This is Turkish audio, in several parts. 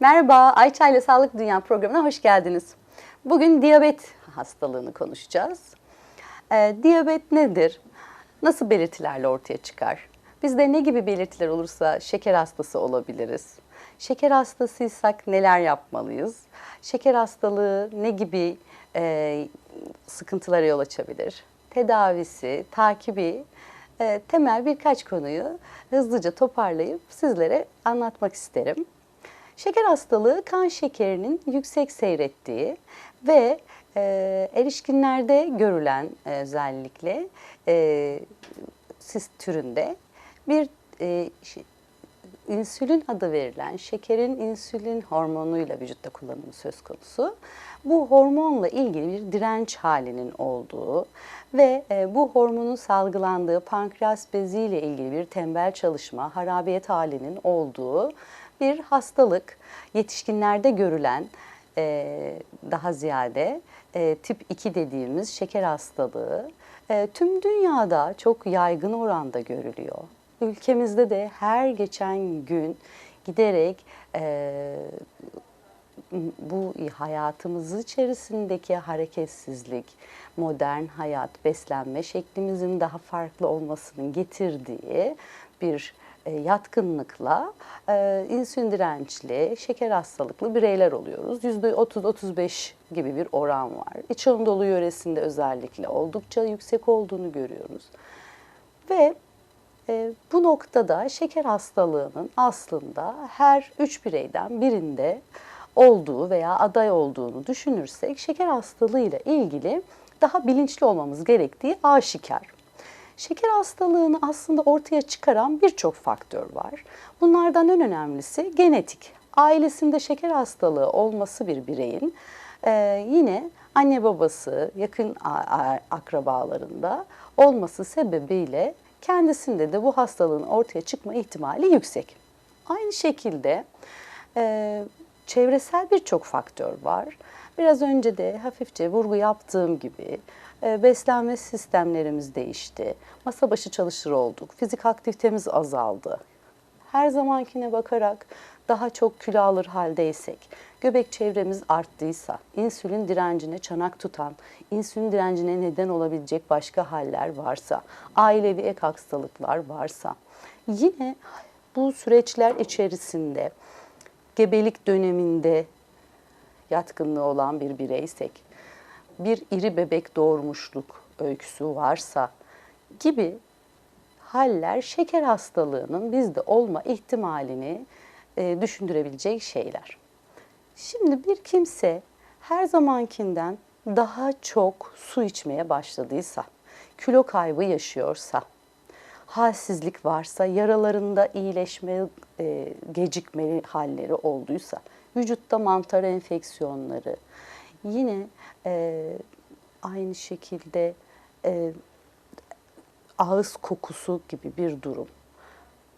Merhaba, Ayça ile Sağlık Dünya programına hoş geldiniz. Bugün diyabet hastalığını konuşacağız. Ee, diyabet nedir? Nasıl belirtilerle ortaya çıkar? Bizde ne gibi belirtiler olursa şeker hastası olabiliriz? Şeker hastasıysak neler yapmalıyız? Şeker hastalığı ne gibi e, sıkıntılara yol açabilir? Tedavisi, takibi, e, temel birkaç konuyu hızlıca toparlayıp sizlere anlatmak isterim. Şeker hastalığı kan şekerinin yüksek seyrettiği ve e, erişkinlerde görülen e, özellikle e, sist türünde bir e, insülin adı verilen şekerin insülin hormonuyla vücutta kullanımı söz konusu. Bu hormonla ilgili bir direnç halinin olduğu ve e, bu hormonun salgılandığı pankreas beziyle ilgili bir tembel çalışma, harabiyet halinin olduğu bir hastalık. Yetişkinlerde görülen e, daha ziyade e, tip 2 dediğimiz şeker hastalığı e, tüm dünyada çok yaygın oranda görülüyor. Ülkemizde de her geçen gün giderek e, bu hayatımız içerisindeki hareketsizlik, modern hayat, beslenme şeklimizin daha farklı olmasının getirdiği bir yatkınlıkla e, insülin dirençli, şeker hastalıklı bireyler oluyoruz. %30-35 gibi bir oran var. İç Anadolu yöresinde özellikle oldukça yüksek olduğunu görüyoruz. Ve e, bu noktada şeker hastalığının aslında her üç bireyden birinde olduğu veya aday olduğunu düşünürsek şeker hastalığı ile ilgili daha bilinçli olmamız gerektiği aşikar. Şeker hastalığını aslında ortaya çıkaran birçok faktör var. Bunlardan en önemlisi genetik. Ailesinde şeker hastalığı olması bir bireyin e, yine anne babası, yakın akrabalarında olması sebebiyle kendisinde de bu hastalığın ortaya çıkma ihtimali yüksek. Aynı şekilde e, çevresel birçok faktör var. Biraz önce de hafifçe vurgu yaptığım gibi beslenme sistemlerimiz değişti. Masa başı çalışır olduk. Fizik aktivitemiz azaldı. Her zamankine bakarak daha çok kilo alır haldeysek, göbek çevremiz arttıysa, insülin direncine çanak tutan, insülin direncine neden olabilecek başka haller varsa, ailevi ek hastalıklar varsa, yine bu süreçler içerisinde gebelik döneminde yatkınlığı olan bir bireysek, bir iri bebek doğurmuşluk öyküsü varsa gibi haller şeker hastalığının bizde olma ihtimalini e, düşündürebilecek şeyler. Şimdi bir kimse her zamankinden daha çok su içmeye başladıysa, kilo kaybı yaşıyorsa, halsizlik varsa, yaralarında iyileşme, e, gecikmeli halleri olduysa, vücutta mantar enfeksiyonları, yine e, aynı şekilde e, ağız kokusu gibi bir durum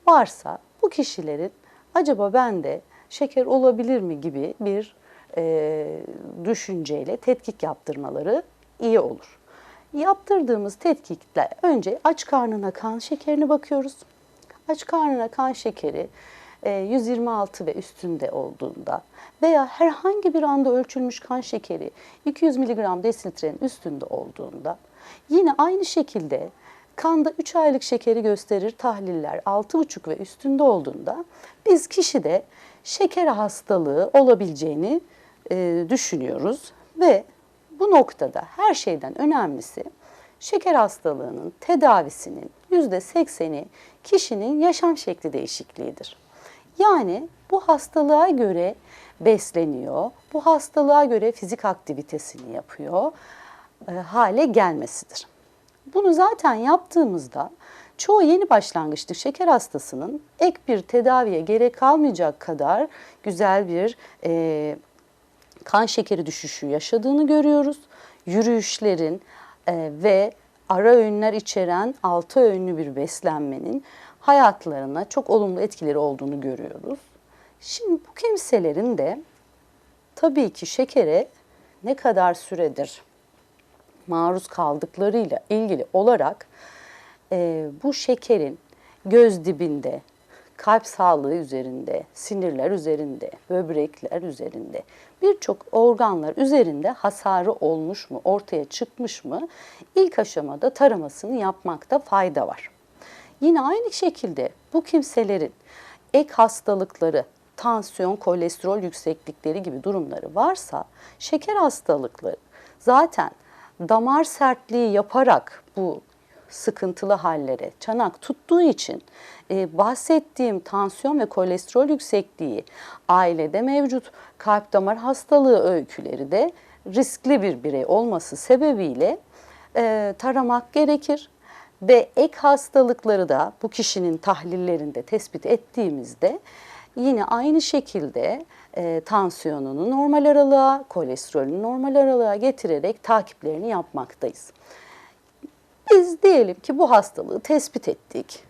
varsa bu kişilerin acaba bende şeker olabilir mi gibi bir e, düşünceyle tetkik yaptırmaları iyi olur. Yaptırdığımız tetkikle önce aç karnına kan şekerini bakıyoruz. Aç karnına kan şekeri 126 ve üstünde olduğunda veya herhangi bir anda ölçülmüş kan şekeri 200 mg desilitrenin üstünde olduğunda yine aynı şekilde kanda 3 aylık şekeri gösterir tahliller 6,5 ve üstünde olduğunda biz kişide şeker hastalığı olabileceğini e, düşünüyoruz ve bu noktada her şeyden önemlisi şeker hastalığının tedavisinin %80'i kişinin yaşam şekli değişikliğidir. Yani bu hastalığa göre besleniyor, bu hastalığa göre fizik aktivitesini yapıyor e, hale gelmesidir. Bunu zaten yaptığımızda çoğu yeni başlangıçlı şeker hastasının ek bir tedaviye gerek kalmayacak kadar güzel bir e, kan şekeri düşüşü yaşadığını görüyoruz. Yürüyüşlerin e, ve ara öğünler içeren altı öğünlü bir beslenmenin hayatlarına çok olumlu etkileri olduğunu görüyoruz. Şimdi bu kimselerin de tabii ki şekere ne kadar süredir maruz kaldıklarıyla ilgili olarak e, bu şekerin göz dibinde, kalp sağlığı üzerinde, sinirler üzerinde, böbrekler üzerinde, birçok organlar üzerinde hasarı olmuş mu, ortaya çıkmış mı ilk aşamada taramasını yapmakta fayda var. Yine aynı şekilde bu kimselerin ek hastalıkları, tansiyon, kolesterol yükseklikleri gibi durumları varsa şeker hastalıkları zaten damar sertliği yaparak bu sıkıntılı hallere çanak tuttuğu için e, bahsettiğim tansiyon ve kolesterol yüksekliği ailede mevcut. Kalp damar hastalığı öyküleri de riskli bir birey olması sebebiyle e, taramak gerekir ve ek hastalıkları da bu kişinin tahlillerinde tespit ettiğimizde yine aynı şekilde e, tansiyonunu normal aralığa, kolesterolünü normal aralığa getirerek takiplerini yapmaktayız. Biz diyelim ki bu hastalığı tespit ettik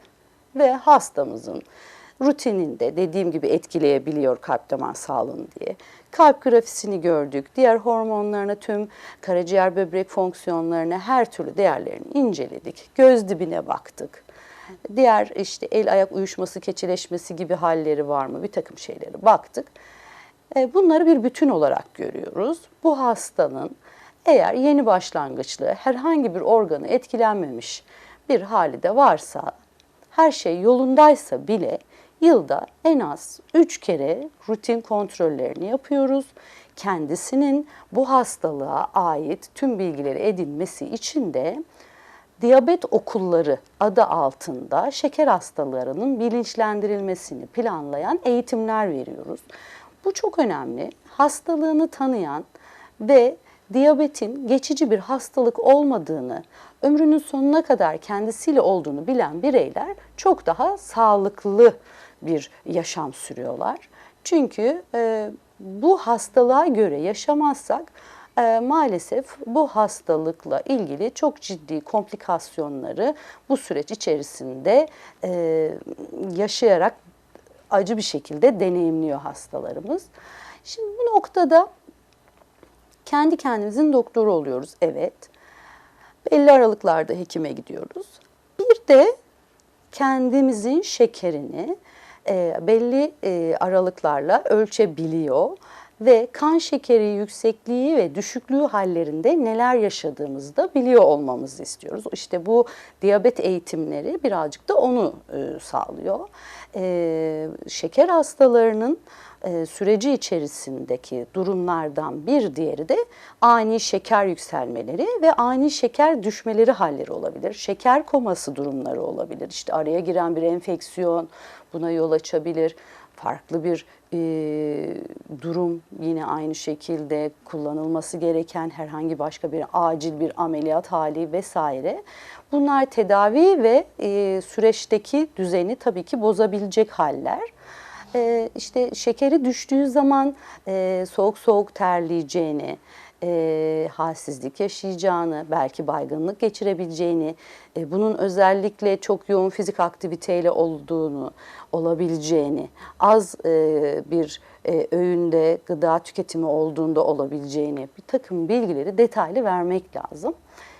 ve hastamızın rutininde dediğim gibi etkileyebiliyor kalp damar sağlığını diye. Kalp grafisini gördük, diğer hormonlarına tüm karaciğer böbrek fonksiyonlarına her türlü değerlerini inceledik. Göz dibine baktık. Diğer işte el ayak uyuşması, keçileşmesi gibi halleri var mı bir takım şeylere baktık. E, bunları bir bütün olarak görüyoruz. Bu hastanın eğer yeni başlangıçlı herhangi bir organı etkilenmemiş bir hali de varsa, her şey yolundaysa bile yılda en az 3 kere rutin kontrollerini yapıyoruz. Kendisinin bu hastalığa ait tüm bilgileri edinmesi için de diyabet okulları adı altında şeker hastalarının bilinçlendirilmesini planlayan eğitimler veriyoruz. Bu çok önemli. Hastalığını tanıyan ve diyabetin geçici bir hastalık olmadığını, ömrünün sonuna kadar kendisiyle olduğunu bilen bireyler çok daha sağlıklı bir yaşam sürüyorlar. Çünkü e, bu hastalığa göre yaşamazsak e, maalesef bu hastalıkla ilgili çok ciddi komplikasyonları bu süreç içerisinde e, yaşayarak acı bir şekilde deneyimliyor hastalarımız. Şimdi bu noktada kendi kendimizin doktoru oluyoruz evet. Belli aralıklarda hekime gidiyoruz. Bir de kendimizin şekerini e, belli e, aralıklarla ölçebiliyor ve kan şekeri yüksekliği ve düşüklüğü hallerinde neler yaşadığımızı da biliyor olmamızı istiyoruz. İşte bu diyabet eğitimleri birazcık da onu e, sağlıyor. E, şeker hastalarının e, süreci içerisindeki durumlardan bir diğeri de ani şeker yükselmeleri ve ani şeker düşmeleri halleri olabilir. Şeker koması durumları olabilir. İşte araya giren bir enfeksiyon buna yol açabilir. Farklı bir e, durum yine aynı şekilde kullanılması gereken herhangi başka bir acil bir ameliyat hali vesaire. Bunlar tedavi ve e, süreçteki düzeni tabii ki bozabilecek haller e, işte şekeri düştüğü zaman e, soğuk soğuk terleyeceğini, e, halsizlik yaşayacağını, belki baygınlık geçirebileceğini, e, bunun özellikle çok yoğun fizik aktiviteyle olduğunu, olabileceğini, az e, bir e, öğünde gıda tüketimi olduğunda olabileceğini bir takım bilgileri detaylı vermek lazım.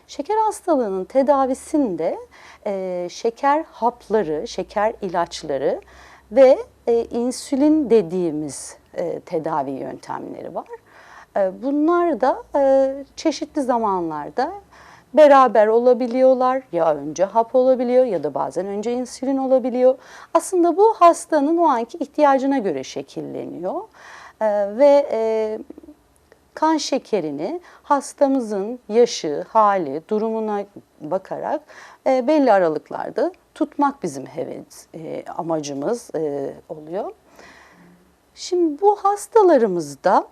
Şeker hastalığının tedavisinde e, şeker hapları, şeker ilaçları ve e, insülin dediğimiz e, tedavi yöntemleri var. E, bunlar da e, çeşitli zamanlarda beraber olabiliyorlar. Ya önce hap olabiliyor ya da bazen önce insülin olabiliyor. Aslında bu hastanın o anki ihtiyacına göre şekilleniyor. E, ve e, kan şekerini hastamızın yaşı, hali, durumuna bakarak e, belli aralıklarda tutmak bizim heves, e, amacımız e, oluyor. Şimdi bu hastalarımızda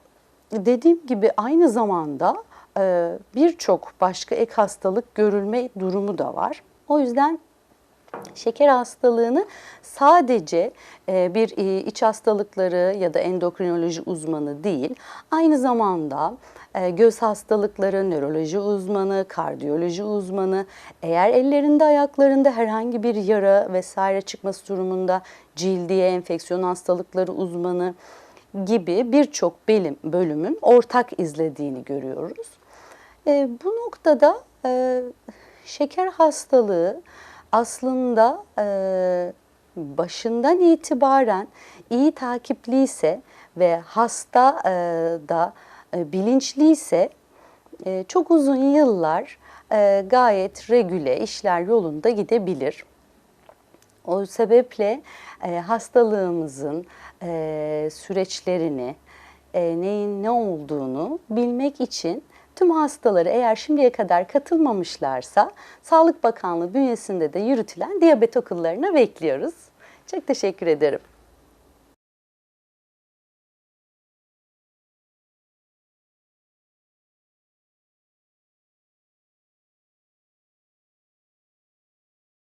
dediğim gibi aynı zamanda e, birçok başka ek hastalık görülme durumu da var. O yüzden Şeker hastalığını sadece e, bir e, iç hastalıkları ya da endokrinoloji uzmanı değil, aynı zamanda e, göz hastalıkları, nöroloji uzmanı, kardiyoloji uzmanı, eğer ellerinde ayaklarında herhangi bir yara vesaire çıkması durumunda cildiye, enfeksiyon hastalıkları uzmanı gibi birçok bölüm, bölümün ortak izlediğini görüyoruz. Bu noktada şeker hastalığı aslında e, başından itibaren iyi takipliyse ve hasta e, da e, bilinçliyse e, çok uzun yıllar e, gayet regüle işler yolunda gidebilir. O sebeple e, hastalığımızın e, süreçlerini, e, neyin ne olduğunu bilmek için tüm hastaları eğer şimdiye kadar katılmamışlarsa Sağlık Bakanlığı bünyesinde de yürütülen diyabet okullarına bekliyoruz. Çok teşekkür ederim.